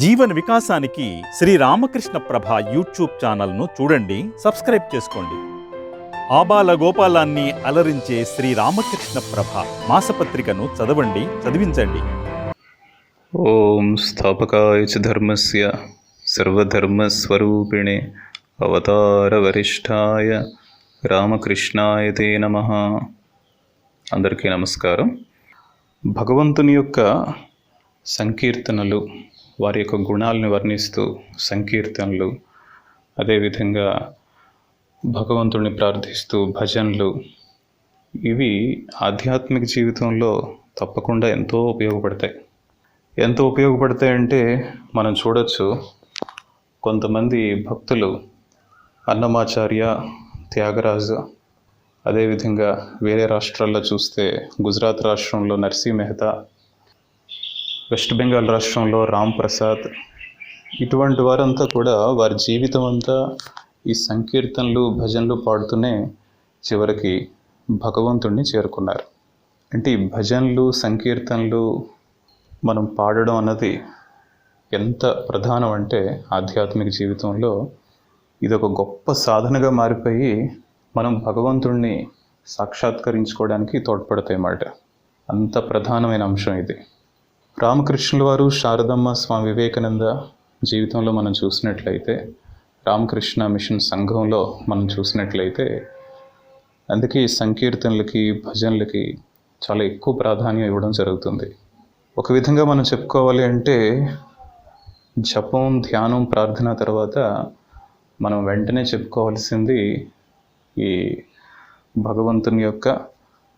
జీవన వికాసానికి శ్రీ రామకృష్ణ ప్రభ యూట్యూబ్ ఛానల్ను చూడండి సబ్స్క్రైబ్ చేసుకోండి. ఆబాల గోపాలాన్ని అలరించే శ్రీ రామకృష్ణ ప్రభ మాసపత్రికను చదవండి చదివించండి. ఓం స్థాపకాయ చ ధర్మస్య సర్వధర్మస్వరూపిణే అవతారవరిష్టాయ రామకృష్ణాయ తే నమ. అందరికీ నమస్కారం. భగవంతుని యొక్క సంకీర్తనలు వారి యొక్క గుణాలను వర్ణిస్తూ సంకీర్తనలు అదేవిధంగా భగవంతుడిని ప్రార్థిస్తూ భజనలు ఇవి ఆధ్యాత్మిక జీవితంలో తప్పకుండా ఎంతో ఉపయోగపడతాయి. ఎంత ఉపయోగపడతాయంటే మనం చూడొచ్చు కొంతమంది భక్తులు అన్నమాచార్య త్యాగరాజు అదేవిధంగా వేరే రాష్ట్రాల్లో చూస్తే గుజరాత్ రాష్ట్రంలో నర్సీ మెహతా వెస్ట్ బెంగాల్ రాష్ట్రంలో రామ్ ప్రసాద్. ఇటువంటి వారంతా కూడా వారి జీవితం అంతా ఈ సంకీర్తనలు భజనలు పాడుతూనే చివరికి భగవంతుణ్ణి చేరుకున్నారు. అంటే ఈ భజనలు సంకీర్తనలు మనం పాడడం అన్నది ఎంత ప్రధానం అంటే ఆధ్యాత్మిక జీవితంలో ఇది ఒక గొప్ప సాధనగా మారిపోయి మనం భగవంతుణ్ణి సాక్షాత్కరించుకోవడానికి తోడ్పడతాయి అన్నమాట అంత ప్రధానమైన అంశం ఇది. రామకృష్ణుల వారు శారదమ్మ స్వామి వివేకానంద జీవితంలో మనం చూసినట్లయితే రామకృష్ణ మిషన్ సంఘంలో మనం చూసినట్లయితే అందుకే సంకీర్తనలకి భజనలకి చాలా ఎక్కువ ప్రాధాన్యం ఇవ్వడం జరుగుతుంది. ఒక విధంగా మనం చెప్పుకోవాలి అంటే జపం ధ్యానం ప్రార్థన తర్వాత మనం వెంటనే చెప్పుకోవాల్సింది ఈ భగవంతుని యొక్క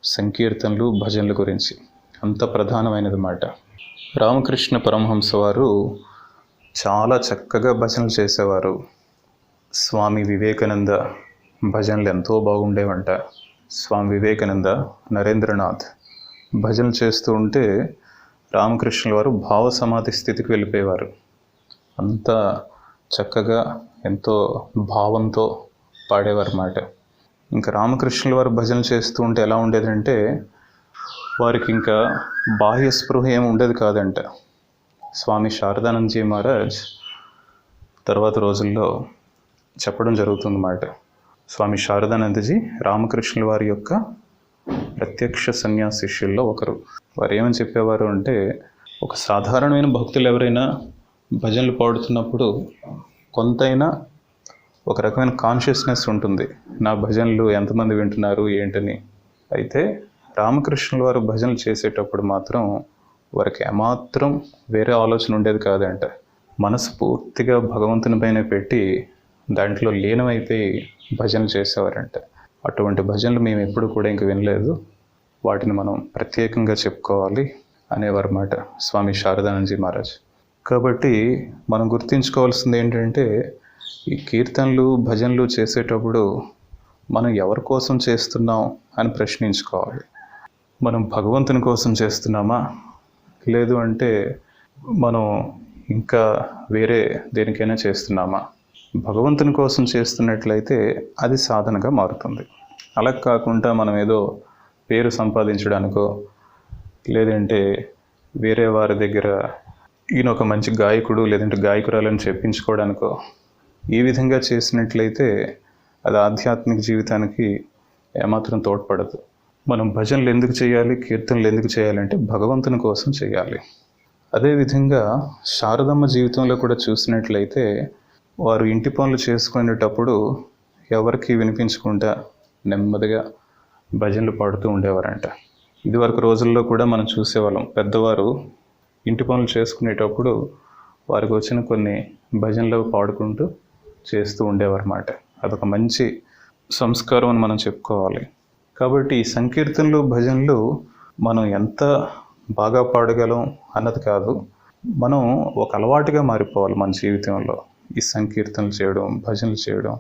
సంకీర్తనలు భజనల గురించి. అంత ప్రధానమైనది మాట. రామకృష్ణ పరమహంస వారు చాలా చక్కగా భజనలు చేసేవారు. స్వామి వివేకానంద భజనలు ఎంతో బాగుండేవంట. స్వామి వివేకానంద నరేంద్రనాథ్ భజనలు చేస్తూ ఉంటే రామకృష్ణుల వారు భావ సమాధి స్థితికి వెళ్ళిపోయేవారు. అంత చక్కగా ఎంతో భావంతో పాడేవారు మాట. ఇంకా రామకృష్ణుల వారు భజన చేస్తూ ఉంటే ఎలా ఉండేదంటే వారికి ఇంకా బాహ్య స్పృహ ఏమి ఉండేది కాదంట. స్వామి శారదానందజీ మహారాజ్ తర్వాత రోజుల్లో చెప్పడం జరుగుతుందన్నమాట. స్వామి శారదానందజీ రామకృష్ణుల వారి యొక్క ప్రత్యక్ష సన్యాస శిష్యుల్లో ఒకరు. వారు ఏమని చెప్పేవారు అంటే ఒక సాధారణమైన భక్తులు ఎవరైనా భజనలు పాడుతున్నప్పుడు కొంతైనా ఒక రకమైన కాన్షియస్నెస్ ఉంటుంది. నా భజనలు ఎంతమంది వింటున్నారు ఏంటని. అయితే రామకృష్ణుల వారు భజనలు చేసేటప్పుడు మాత్రం వారికి ఏమాత్రం వేరే ఆలోచన ఉండేది కాదంట. మనసు పూర్తిగా భగవంతుని పైన పెట్టి దాంట్లో లీనమైపోయి భజనలు చేసేవారంట. అటువంటి భజనలు మేము ఎప్పుడు కూడా ఇంక వినలేదు. వాటిని మనం ప్రత్యేకంగా చెప్పుకోవాలి అనేవారు మాట స్వామి శారదానందజీ మహారాజ్. కాబట్టి మనం గుర్తుంచుకోవాల్సింది ఏంటంటే ఈ కీర్తనలు భజనలు చేసేటప్పుడు మనం ఎవరి కోసం చేస్తున్నాం అని ప్రశ్నించుకోవాలి. మనం భగవంతుని కోసం చేస్తున్నామా? లేదు అంటే మనం ఇంకా వేరే దేనికైనా చేస్తున్నామా? భగవంతుని కోసం చేస్తున్నట్లయితే అది సాధనగా మారుతుంది. అలా కాకుండా మనం ఏదో పేరు సంపాదించడానికో లేదంటే వేరే వారి దగ్గర ఈయన ఒక మంచి గాయకుడు లేదంటే గాయకురాలని చెప్పించుకోవడానికో ఈ విధంగా చేసినట్లయితే అది ఆధ్యాత్మిక జీవితానికి ఏమాత్రం తోడ్పడదు. మనం భజనలు ఎందుకు చేయాలి కీర్తనలు ఎందుకు చేయాలంటే భగవంతుని కోసం చేయాలి. అదేవిధంగా శారదమ్మ జీవితంలో కూడా చూసినట్లయితే వారు ఇంటి పనులు చేసుకునేటప్పుడు ఎవరికి వినిపించకుండా నెమ్మదిగా భజనలు పాడుతూ ఉండేవారంట. ఇదివరకు రోజుల్లో కూడా మనం చూసేవాళ్ళం. పెద్దవారు ఇంటి పనులు చేసుకునేటప్పుడు వారికి వచ్చిన కొన్ని భజనలు పాడుకుంటూ చేస్తూ ఉండేవారన్నమాట. అదొక మంచి సంస్కారం అని మనం చెప్పుకోవాలి. కాబట్టి ఈ సంకీర్తనలు భజనలు మనం ఎంత బాగా పాడగలం అన్నది కాదు. మనం ఒక అలవాటుగా మారిపోవాలి మన జీవితంలో. ఈ సంకీర్తనలు చేయడం భజనలు చేయడం.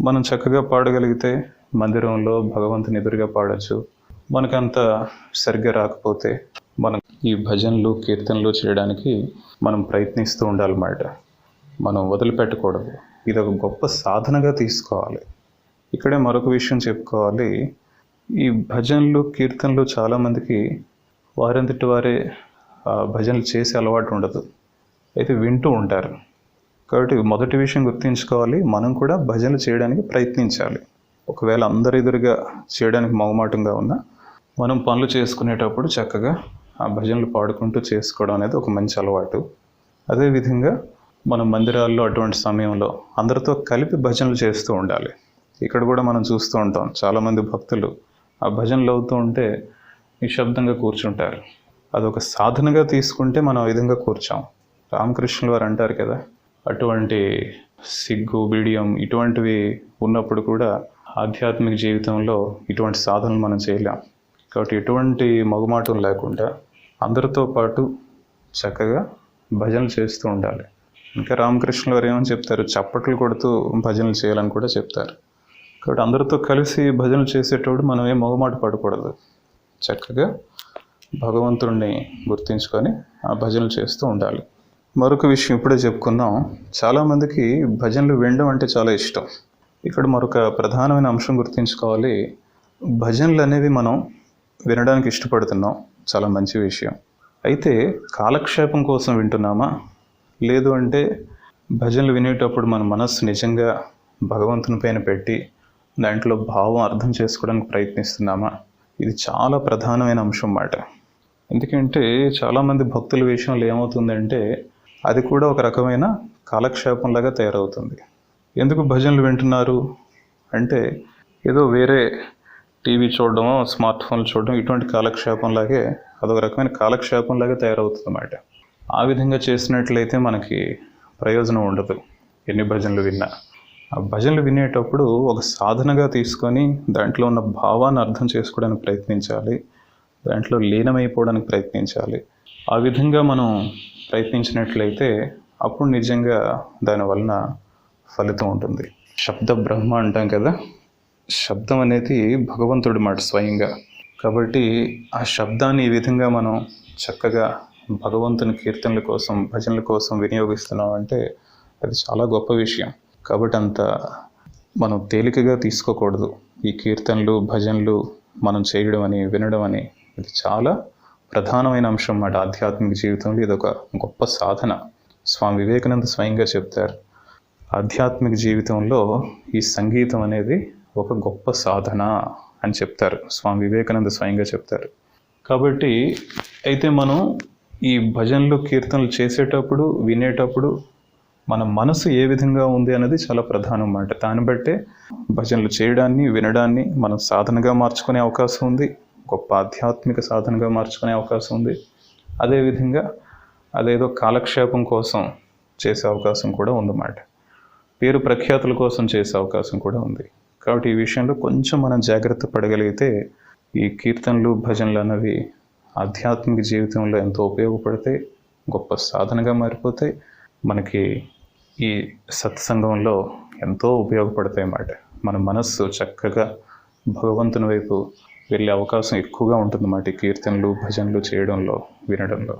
మనం చక్కగా పాడగలిగితే మందిరంలో భగవంతుని ఎదురుగా పాడచ్చు. మనకంత సరిగ్గా రాకపోతే మనం ఈ భజనలు కీర్తనలు చేయడానికి మనం ప్రయత్నిస్తూ ఉండాలన్నమాట. మనం వదిలిపెట్టకూడదు. ఇది ఒక గొప్ప సాధనగా తీసుకోవాలి. ఇక్కడే మరొక విషయం చెప్పుకోవాలి. ఈ భజనలు కీర్తనలు చాలామందికి వారంతటి వారే భజనలు చేసే అలవాటు ఉండదు. అయితే వింటూ ఉంటారు. కాబట్టి మొదటి విషయం గుర్తుంచుకోవాలి మనం కూడా భజనలు చేయడానికి ప్రయత్నించాలి. ఒకవేళ అందరి ఎదురుగా చేయడానికి మొగమాటంగా ఉన్నా మనం పనులు చేసుకునేటప్పుడు చక్కగా ఆ భజనలు పాడుకుంటూ చేసుకోవడం అనేది ఒక మంచి అలవాటు. అదేవిధంగా మనం మందిరాల్లో అటువంటి సమయంలో అందరితో కలిపి భజనలు చేస్తూ ఉండాలి. ఇక్కడ కూడా మనం చూస్తూ ఉంటాం చాలామంది భక్తులు ఆ భజనలు అవుతూ ఉంటే నిశ్శబ్దంగా కూర్చుంటారు. అదొక సాధనగా తీసుకుంటే మనం ఆ విధంగా కూర్చాం. రామకృష్ణుల వారు అంటారు కదా అటువంటి సిగ్గు బిడియం ఇటువంటివి ఉన్నప్పుడు కూడా ఆధ్యాత్మిక జీవితంలో ఇటువంటి సాధనలు మనం చేయలేం. కాబట్టి ఎటువంటి మగుమాటం లేకుండా అందరితో పాటు చక్కగా భజనలు చేస్తూ ఉండాలి. ఇంకా రామకృష్ణ వారు ఏమని చెప్తారు? చప్పట్లు కొడుతూ భజనలు చేయాలని కూడా చెప్తారు. కాబట్టి అందరితో కలిసి భజన చేసేటప్పుడు మనం ఏం మొగమాట పడకూడదు. చక్కగా భగవంతుడిని గుర్తించుకొని ఆ భజనలు చేస్తూ ఉండాలి. మరొక విషయం ఇప్పుడే చెప్పుకుందాం చాలామందికి భజనలు వినడం అంటే చాలా ఇష్టం. ఇక్కడ మరొక ప్రధానమైన అంశం గుర్తుంచుకోవాలి. భజనలు అనేవి మనం వినడానికి ఇష్టపడుతున్నాం. చాలా మంచి విషయం. అయితే కాలక్షేపం కోసం వింటున్నామా? లేదు అంటే భజనలు వినేటప్పుడు మన మనస్సు నిజంగా భగవంతుని పైన పెట్టి దాంట్లో భావం అర్థం చేసుకోవడానికి ప్రయత్నిస్తున్నామా? ఇది చాలా ప్రధానమైన అంశం మాట. ఎందుకంటే చాలామంది భక్తుల విషయంలో ఏమవుతుందంటే అది కూడా ఒక రకమైన కాలక్షేపంలాగా తయారవుతుంది. ఎందుకు భజనలు వింటున్నారు? అంటే ఏదో వేరే టీవీ చూడడమో స్మార్ట్ ఫోన్లు చూడడం ఇటువంటి కాలక్షేపంలాగే అదొక రకమైన కాలక్షేపంలాగా తయారవుతుంది అన్నమాట ఆ విధంగా చేసినట్లయితే మనకి ప్రయోజనం ఉండదు. ఎన్ని భజనలు విన్నా. ఆ భజనలు వినేటప్పుడు ఒక సాధనగా తీసుకొని దాంట్లో ఉన్న భావాన్ని అర్థం చేసుకోవడానికి ప్రయత్నించాలి. దాంట్లో లీనమైపోవడానికి ప్రయత్నించాలి. ఆ విధంగా మనం ప్రయత్నించినట్లయితే అప్పుడు నిజంగా దాని వలన ఫలితం ఉంటుంది. శబ్ద బ్రహ్మ అంటాం కదా? శబ్దం అనేది భగవంతుడి మాట స్వయంగా. కాబట్టి ఆ శబ్దాన్ని ఈ విధంగా మనం చక్కగా భగవంతుని కీర్తనల కోసం భజనల కోసం వినియోగిస్తున్నాం అంటే అది చాలా గొప్ప విషయం. కాబట్టి అంత మనం తేలికగా తీసుకోకూడదు. ఈ కీర్తనలు భజనలు మనం చేయడం అని వినడం అని ఇది చాలా ప్రధానమైన అంశం అన్నమాట ఆధ్యాత్మిక జీవితంలో. ఇది ఒక గొప్ప సాధన. స్వామి వివేకానంద స్వయంగా చెప్తారు ఆధ్యాత్మిక జీవితంలో ఈ సంగీతం అనేది ఒక గొప్ప సాధన అని చెప్తారు. స్వామి వివేకానంద స్వయంగా చెప్తారు. కాబట్టి అయితే మనం ఈ భజనలు కీర్తనలు చేసేటప్పుడు వినేటప్పుడు మన మనసు ఏ విధంగా ఉంది అనేది చాలా ప్రధానం అన్నమాట. దాన్ని బట్టే భజనలు చేయడాన్ని వినడాన్ని మనం సాధనగా మార్చుకునే అవకాశం ఉంది. గొప్ప ఆధ్యాత్మిక సాధనగా మార్చుకునే అవకాశం ఉంది. అదేవిధంగా అదేదో కాలక్షేపం కోసం చేసే అవకాశం కూడా ఉందన్నమాట. పేరు ప్రఖ్యాతుల కోసం చేసే అవకాశం కూడా ఉంది. కాబట్టి ఈ విషయంలో కొంచెం మనం జాగ్రత్త పడగలిగితే ఈ కీర్తనలు భజనలు అన్నవి ఆధ్యాత్మిక జీవితంలో ఎంతో ఉపయోగపడతాయి గొప్ప సాధనగా మారిపోతాయి. మనకి ఈ సత్సంగంలో ఎంతో ఉపయోగపడతాయి అన్నమాట. మన మనస్సు చక్కగా భగవంతుని వైపు వెళ్ళే అవకాశం ఎక్కువగా ఉంటుందన్నమాట ఈ కీర్తనలు భజనలు చేయడంలో వినడంలో.